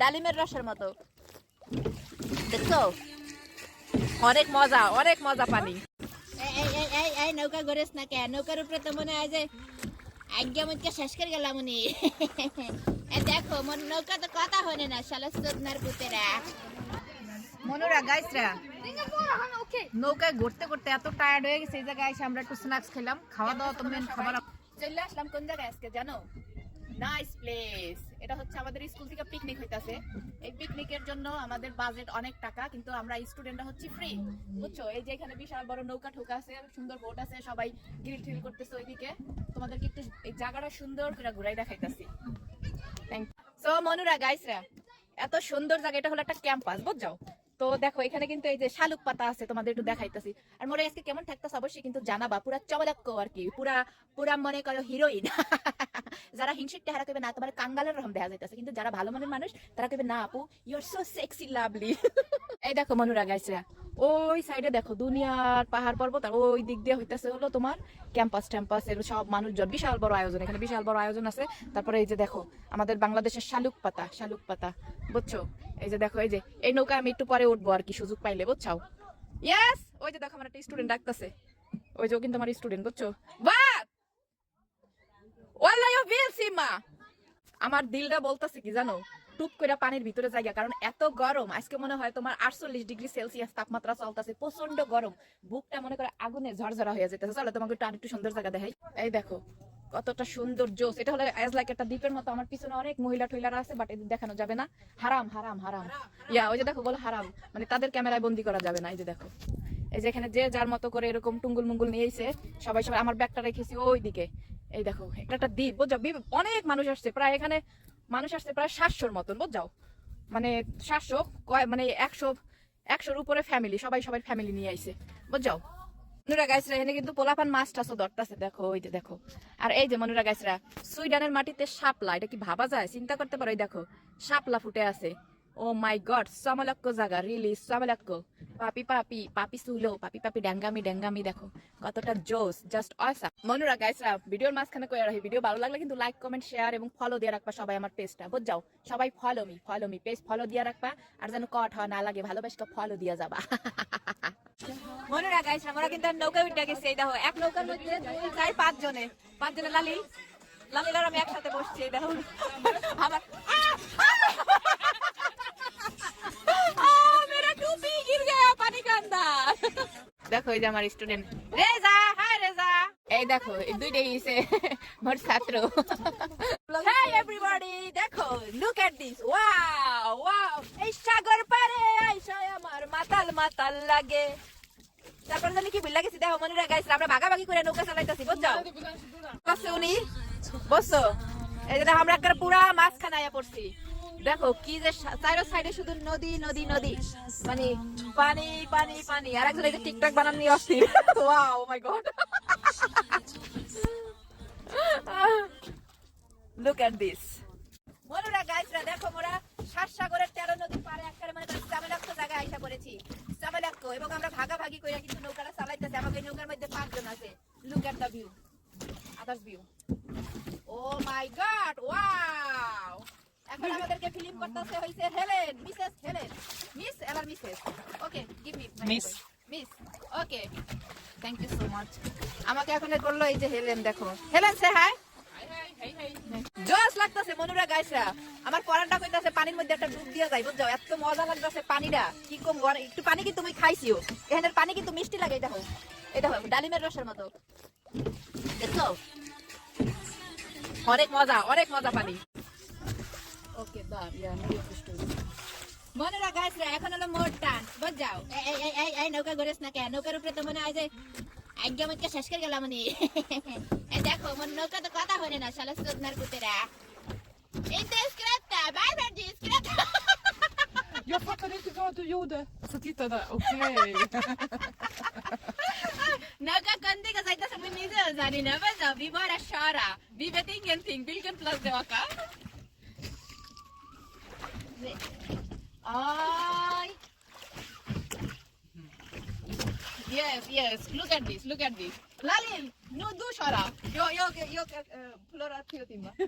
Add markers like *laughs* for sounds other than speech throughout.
ডালিমের রসের মতো। দেখছ? অনেক মজা অনেক মজা পানি। এই এই এই এই এই নৌকা ঘুরেস না কে নৌকার উপরে তো মনে হয় যে আজ্ঞা শেষ করে গেলাম উনি। *laughs* দেখো মন নৌকা তো কথা হনে না শালা সুদনার পুতেরা। মনোরা গাইসরা নৌকায় ঘুরতে ঘুরতে এত টায়ার্ড হয়ে গেছে এই জায়গায় এসে আমরা একটু স্ন্যাক্স খেলাম। খাওয়া দাওয়া তো মেন খাবার। চলে আসলাম কোন জায়গায় আজকে জানো? নাইস প্লেস এটা হচ্ছে আমাদের স্কুল থেকে পিকনিক হইতাছে। এই পিকনিকের জন্য আমাদের বাজেট অনেক টাকা কিন্তু আমরা স্টুডেন্টরা হচ্ছে ফ্রি বুঝছ? এই যে এখানে বিশাল বড় নৌকা ঠোকা আছে সুন্দর বোট আছে সবাই গ্রিল ঠিল করতেছে ওইদিকে। তোমাদেরকে একটু এই জায়গাটা সুন্দর করে ঘুরাই দেখাইতাছি। থ্যাংক সো মনুরা গাইসরা এত সুন্দর জায়গা এটা হলো একটা ক্যাম্পাস বুঝছ? তো দেখো, এখানে কিন্তু এই যে শালুক পাতা আছে, তোমাদের একটু দেখাইতেছি। আর মোরে আজকে কেমন থাকতেছে, অবশ্যই কিন্তু জানাবা। পুরা চমলাক্য আর কি, পুরা পুরা মনে করো হিরোইন *laughs* যারা হিংসিক টেহারা কইবে, না, তোমার কাঙ্গালের রকম দেখা যাইতেছে। কিন্তু যারা ভালো মনের মানুষ, তারা কইবে, না, আপু you are so sexy lovely এই দেখো মনুরা গাইসরা ওই সাইডে দেখো, দুনিয়ার পাহাড় পর্বত, আর ওই দিক দিয়ে হইতাছে হলো তোমার ক্যাম্পাস ট্যাম্পাস এর সব মানুষজন। বিশাল বড় আয়োজন, এখানে বিশাল বড় আয়োজন আছে। তারপরে এই যে দেখো, আমাদের বাংলাদেশের শালুক পাতা শালুক পাতা, বুঝছ? এই যে দেখো, এই যে, এই নৌকা আমি একটু পরে উঠবো আর কি, সুযোগ পাইলে বুঝছ ইয়েস ওই যে দেখো, আমার একটা স্টুডেন্ট ডাকতেছে। ওই যে কিন্তু আমার স্টুডেন্ট বুঝছ? বাহ! ওয়াল্লাহ বিল সিমা! আমার দিলটা বলতেছে কি জানো? টুপ করে পানির ভিতরে জায়গা কারণ এত গরম, আজকে মনে হয় তোমার আটচল্লিশ ডিগ্রি সেলসিয়াস তাপমাত্রা চলতেছে প্রচণ্ড গরম। বুকটা মনে করে আগুনে ঝরঝরা হয়ে যেতেছে চলো তোমাকে একটু আরেকটু সুন্দর জায়গা দেখাই। এই দেখো কতটা সুন্দর জোস এটা হলো অ্যাজ লাইক একটা দ্বীপের মতো আমার পিছনে অনেক মহিলা টহিলারা আছে বাট এদের দেখানো যাবে না। হারাম হারাম হারাম। ইয়া, ওই যে দেখো, বলো হারাম। মানে তাদের ক্যামেরায় বন্দি করা যাবে না, এই যে দেখো। এই যে এখানে যে যার মতো করে এরকম টুঙ্গুল মুঙ্গুল নিয়েছে, সবাই সবাই আমার ব্যাগটা রেখেছি ওই দিকে এই দেখো, এটা একটা দ্বীপ, বুঝছ? অনেক মানুষ আসছে, প্রায় এখানে মানুষ আসছে প্রায় সাতশোর মতন, বুঝছ? মানে সাতশো, কয় মানে একশো, একশোর উপরে ফ্যামিলি সবাই সবাই ফ্যামিলি নিয়ে আইছে, বুঝছ? মনুরা গাছরা এখানে কিন্তু পোলাপান মাছ টাছও ধরতেছে, দেখো, ওই যে দেখো। আর এই যে মনুরা গাছরা সুইডানের মাটিতে শাপলা, এটা কি ভাবা যায়? চিন্তা করতে পারো দেখো, শাপলা ফুটে আছে। ও মাই গড সমলক্ষ জায়গা রিলি সমলক্ষ পাপি পাপি পাপি সুলো পাপি পাপি ড্যাঙ্গামি ড্যাঙ্গামি দেখো। কতটা জোস জাস্ট অসা মনুরা গাইসরা ভিডিওর মাঝখানে কয়ে রাখি। ভিডিও ভালো লাগলে কিন্তু লাইক কমেন্ট শেয়ার এবং ফলো দিয়ে রাখবা সবাই আমার পেজটা বুঝাও সবাই follow me follow me page follow দিয়ে রাখবা। আর যেন কট হওয়া না লাগে, ভালোবাসকে ফলো দিয়ে যাবা। *laughs* মনুরা গাইসরা আমরা কিন্তু নৌকা উঠে গেছি। দেখো, এক নৌকার মধ্যে দুই, চার, পাঁচ জনে। পাঁচ জনে লালি। লালিল আর আমি একসাথে বসছি দেখো। *laughs* আমার দেখো, এই যে আমার স্টুডেন্ট রেজা, হাই রেজা। এই দেখো, এই দুইটাই এসে মোর ছাত্র। হাই এভরিবডি দেখো look at this wow wow এই সাগর পারে আইসা আমার মাতাল মাতাল লাগে। তারপর জানি কি বিল্লা গেছি দেখো, মনে রাখাইছি আমরা ভাগাভাগি করে নৌকা চালাইতাছি, বুঝছ? বসে উনি। বসো। এই যে আমরা একটা পুরা মাঝখানে আয়া পড়ছি। দেখো, কি যে চারো সাইডে শুধু নদী নদী নদী। মানে পানি পানি পানি। আর একজন এই টিকটক বানান অস্থির। Wow my god look at this মনুরা গাইসরা দেখো মোরা সাগরের তেরো নদী পারে একবারে মানে চামেলাক্ষ জায়গায় আইসা পড়েছি। চামেলাক্ষ এবং আমরা ভাগাভাগি করে কিন্তু নৌকাটা চালাইতেছি। আমাকে নৌকার মধ্যে পাঁচজন আছে। Look at the view others view oh my god wow এখন আমাদেরকে ফিল্ম করতেছে হইছে হেলেন মিসেস হেলেন। মিস এবার Mrs. Okay give me Miss. Miss okay thank you so much আমাকে এখন করল এই যে হেলেন দেখো। হেলেন সে হাই জোস লাগতেছে মনুরা গাইসরা। আমার পরানটা কইতাছে পানির মধ্যে একটা ডুব দিয়ে যাই বুঝছ? এত মজা লাগতেছে পানিটা। কি কম গরম একটু পানি কিন্তু তুমি খাইছিও। এখানের পানি কিন্তু মিষ্টি লাগে এই দেখো। এটা দেখো ডালিমের রসের মতো। দেখছ? অনেক মজা অনেক মজা পানি। ওকে দাম ইয়া মনেরা গাইসরা এখন হলো মোট টান বুঝাও এই এই এই এই এই নৌকা ঘুরেস না কে নৌকার উপরে তো মনে হয় যে আজ্ঞা মুজকে শেষ করে গেলাম উনি *laughs* দেখো মন নৌকা তো কথা হনে না শালা সুদনার পুতেরা Inte skratta! Varför du skrattar? Jag fattade inte vad du gjorde. Så titta där, okej. নৌকা কোন দিকে যাইতেছে আমি নিজেও জানি না বুঝাও বিবরা সারা বিবেতে ইংেন বিলকেন প্লাস দেওয়া কা Ay. Yes, yes. Look at this. Look at this. Lalil, no do shara. Yo, yo, yo, uh, flora theo timba. *laughs*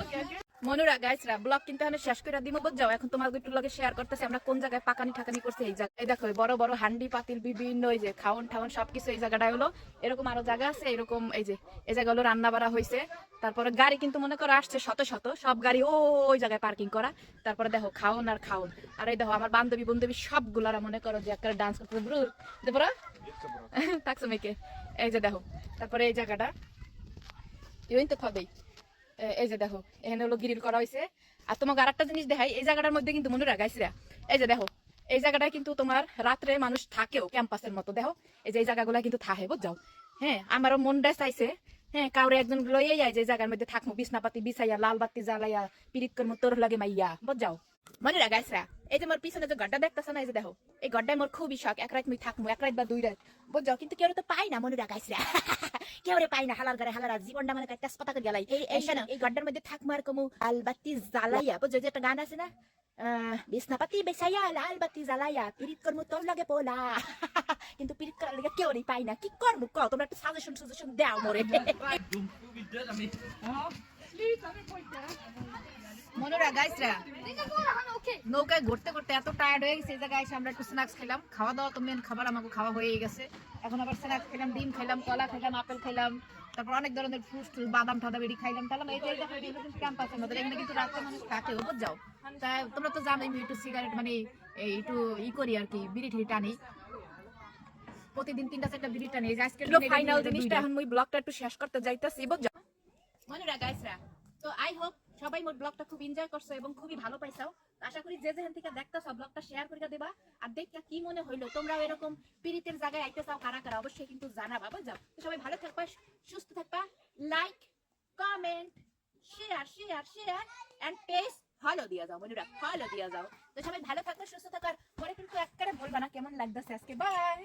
okay, okay. মনুরা গাইসরা ব্লগ কিন্তু এখানে শেষ করে দিব যাও এখন তোমার একটু লগে শেয়ার করতেছি, আমরা কোন জায়গায় পাকানি ঠাকানি করছি, এই জায়গায়। দেখো বড় বড় হান্ডি পাতিল, বিভিন্ন, এই যে খাওন ঠাওন সবকিছু এই জায়গাটায় হলো। এরকম আরও জায়গা আছে, এরকম, এই যে, এই জায়গা হলো রান্না বাড়া হয়েছে তারপরে গাড়ি কিন্তু মনে করো আসছে শত শত, সব গাড়ি ও, ওই জায়গায় পার্কিং করা। তারপরে দেখো, খাওন আর খাওন। আর এই দেখো, আমার বান্ধবী বান্ধবী সবগুলারা মনে করো যে একটা ডান্স করতে ব্রুর দেখো তাকসো *laughs* মেকে এই যে দেখো, তারপরে এই জায়গাটা। ইউন তো থবেই এ- এই যে দেখো, এখানে হলো গ্রিল করা হয়েছে আর তোমাকে আর একটা জিনিস দেখাই, এই জায়গাটার মধ্যে কিন্তু মনে রাখাইছিরা এই যে দেখো, এই জায়গাটায় কিন্তু তোমার রাত্রে মানুষ থাকেও ক্যাম্পাসের মতো। দেখো, এই যে এই জায়গাগুলা কিন্তু থাকে বুঝাও হ্যাঁ আমারও মনটা চাইছে হ্যাঁ কাউরে একজন লইয়ে যায় যে জায়গার মধ্যে থাকব বিছনাপাতি বিছাইয়া লাল বাতি জ্বালাইয়া, পিরিত করব তোর লাগে মাইয়া বুঝাও মনে রাখাইছিরা এই যে মোর পিছনে যে গড্ডা দেখতেছ না এই যে দেখো। এই গড্ডায় মোর খুবই শখ এক রাত মুই থাকব এক রাত বা দুই রাত বুঝাও কিন্তু কেউ তো পাই না মনে রাখাইছিরা কেউ রে পাই না হালার ঘরে হালার জীবনটা মানে একটা পাতা করে গেলাই এই এই শোনো, এই গড্ডার মধ্যে থাকব আর কমু আলবাতি জ্বালাইয়া বুঝছ যে একটা গান আছে না আহ, বিছনাপাতি বেসাইয়া লাল বাতি জ্বালাইয়া পিরিত করমু তোর লাগে পোলা। *laughs* কিন্তু পিরিত করার লাগে কেউ রে পাই না? কি করব কও তোমরা একটা সাজেশন সাজেশন দাও মোরে. মনোরা গাইসরা নৌকায় ঘুরতে ঘুরতে এত টায়ার্ড হয়ে গেছে এই জায়গায় এসে আমরা একটু স্ন্যাক্স খেলাম। খাওয়া দাওয়া তো মেন খাবার আমাকে খাওয়া হয়ে গেছে। এখন আবার স্ন্যাক্স খেলাম ডিম খেলাম কলা খেলাম আপেল খেলাম তারপর অনেক ধরনের ফ্রুটস টুল বাদাম ঠাদা বেরি খাইলাম তাহলে এই ক্যাম্পাসের মধ্যে এখানে কিন্তু রাত্রে মানুষ থাকে বুঝ যাও তা তোমরা তো জানোই আমি একটু সিগারেট মানে একটু ই করি আর কি বিড়ি ঠিড়ি টানি। প্রতিদিন তিনটা চারটা বিড়ি টানি আজকে ফাইনাল জিনিসটা এখন মুই ব্লগটা একটু শেষ করতে যাইতাছি বুঝ যাও মনুরা গাইসরা তো আই হোপ সবাই মোর ব্লগটা খুব এনজয় করছ এবং খুবই ভালো পাইছাও। আশা করি যে যেখান থেকে দেখতেছো ব্লগটা শেয়ার করে দেবা। আর দেখতে কি মনে হইল, তোমরাও এরকম পীড়িতের জায়গায় আইতে চাও কারা কারা, অবশ্যই কিন্তু জানা জানাবা বুঝাও তো সবাই ভালো থাকবা, সুস্থ থাকবা like comment share share share and page follow দিয়া যাও মনুরা ফলো দিয়া যাও। তো সবাই ভালো থাকো সুস্থ থাকার পরে কিন্তু একবারে বলবা না কেমন লাগতেছে আজকে। বাই